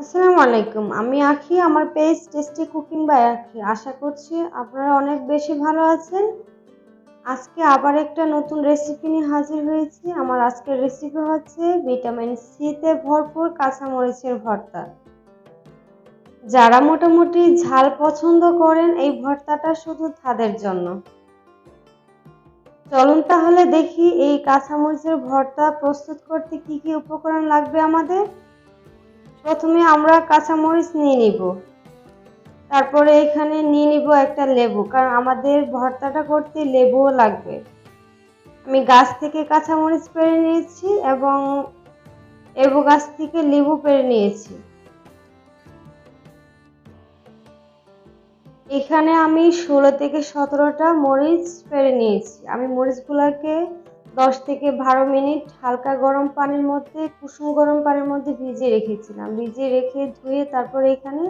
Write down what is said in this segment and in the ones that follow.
আসসালামু আলাইকুম। আমি আখি, আমার পেজ টেস্টি কুকিং বাই আখি। আশা করছি আপনারা অনেক বেশি ভালো আছেন। আজকে আবার একটা নতুন রেসিপি নিয়ে হাজির হয়েছি। আমার আজকের রেসিপি হচ্ছে ভিটামিন সিতে ভরপুর কাঁচামরিচের ভর্তা। যারা মোটামুটি ঝাল পছন্দ করেন, এই ভর্তাটা শুধু তাদের জন্য। চলুন তাহলে দেখি এই কাঁচামরিচের ভর্তা প্রস্তুত করতে কি কি উপকরণ লাগবে আমাদের। প্রথমে আমরা কাঁচামরিচ নিয়ে নিব। তারপরে এখানে নিয়ে নিব একটা লেবু, কারণ আমাদের ভর্তাটা করতে লেবুও লাগবে। আমি গাছ থেকে কাঁচামরিচ পেরে নিয়েছি এবং লেবু গাছ থেকে লেবু পেরে নিয়েছি। এখানে আমি ষোলো থেকে সতেরোটা মরিচ পেরে নিয়েছি। আমি মরিচগুলোকে দশ থেকে বারো মিনিট হালকা গরম পানির মধ্যে, কুসুম গরম পানির মধ্যে ভিজিয়ে রেখেছিলাম। ভিজিয়ে রেখে ধুয়ে তারপরে এখানে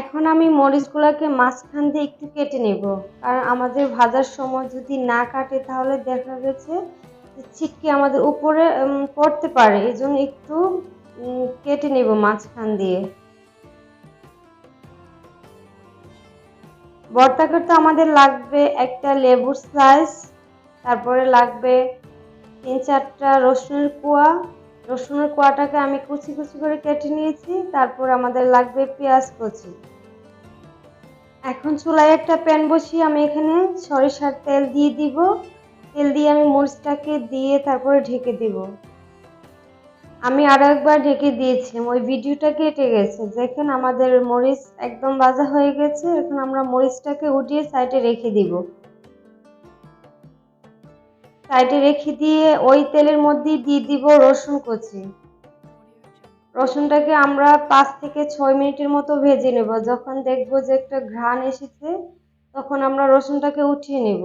এখন আমি মরিচগুলোকে মাঝখান দিয়ে একটু কেটে নেব। কারণ আমাদের ভাজার সময় যদি না কাটে তাহলে দেখা গেছে ছিটকে আমাদের উপরে পড়তে পারে। এই জন্য একটু কেটে নেব মাঝখান দিয়ে। ভর্তা করতে আমাদের লাগবে একটা লেবুর স্লাইস তারপরে লাগবে তিন চারটা রসুনের কোয়া। রসুনের কোয়াটাকে আমি কুচি কুচি করে কেটে নিয়েছি, তারপর আমাদের লাগবে পেঁয়াজ কুচি। এখন চুলায় একটা প্যান বসিয়ে আমি এখানে সরিষার তেল দিয়ে দিব। তেল দিয়ে আমি মরিচটাকে দিয়ে তারপরে ঢেকে দিব। আমি আরও একবার ঢেকে দিয়েছিলাম ওই ভিডিওটা কেটে গেছে। দেখেন আমাদের মরিচ একদম বাজা হয়ে গেছে, এখন আমরা মরিচটাকে উঠিয়ে সাইডে রেখে দিব। সাইডে রেখে দিয়ে ওই তেলের মধ্যে দিয়ে দিব রসুন কুচি। রসুনটাকে আমরা পাঁচ থেকে ছয় মিনিটের মতো ভেজে নেব। যখন দেখব যে একটা ঘ্রাণ এসেছে, তখন আমরা রসুনটাকে উঠিয়ে নেব।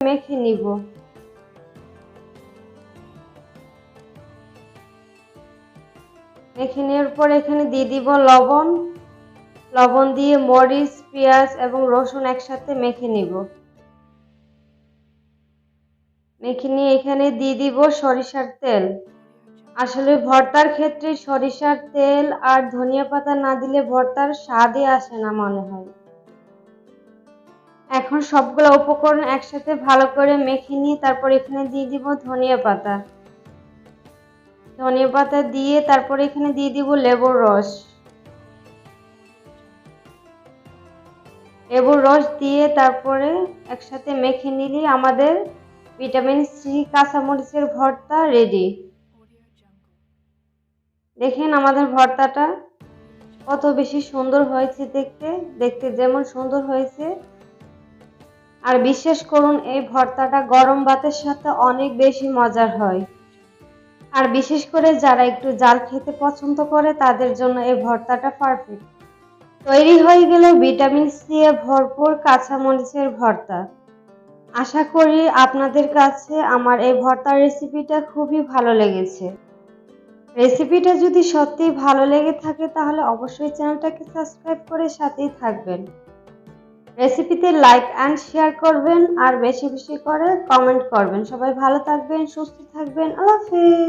মেখে নিব? মেখে নেওয়ার পর এখানে দিয়ে দিব লবণ। লবণ দিয়ে মরিচ, পেঁয়াজ এবং রসুন একসাথে মেখে নিব। মেখে নিয়ে এখানে দিয়ে দিব সরিষার তেল। আসলে ভর্তার ক্ষেত্রে সরিষার তেল আর ধনিয়া পাতা না দিলে ভর্তার স্বাদই আসে না মনে হয়। এখন সবগুলো উপকরণ একসাথে ভালো করে মেখে নিয়ে তারপর এখানে দিয়ে দিব ধনিয়া পাতা। ধনিয়া পাতা দিয়ে তারপর এখানে দিয়ে দিব লেবুর রস। লেবুর রস দিয়ে তারপরে একসাথে মেখে নিলে আমাদের ভিটামিন সি, কাঁচামরিচের ভর্তা রেডি। দেখেন আমাদের ভর্তাটা কত বেশি সুন্দর হয়েছে দেখতে। দেখতে যেমন সুন্দর হয়েছে আর বিশ্বাস করুন, এই ভর্তাটা গরম ভাতের সাথে অনেক বেশি মজার হয়। আর বিশেষ করে যারা একটু জাল খেতে পছন্দ করে, তাদের জন্য এই ভর্তাটা পারফেক্ট তৈরি হয়ে গেল ভিটামিন সি ভরপুর কাঁচামরিচের ভর্তা। আশা করি আপনাদের কাছে আমার এই ভর্তার রেসিপিটা খুবই ভালো লেগেছে। রেসিপিটা যদি সত্যি ভালো লেগে থাকে, তাহলে অবশ্যই চ্যানেলটাকে সাবস্ক্রাইব করে সাথেই থাকবেন। রেসিপিতে লাইক অ্যান্ড শেয়ার করবেন, আর বেশি বেশি করে কমেন্ট করবেন। সবাই ভালো থাকবেন, সুস্থ থাকবেন। আল্লাহ হাফেজ।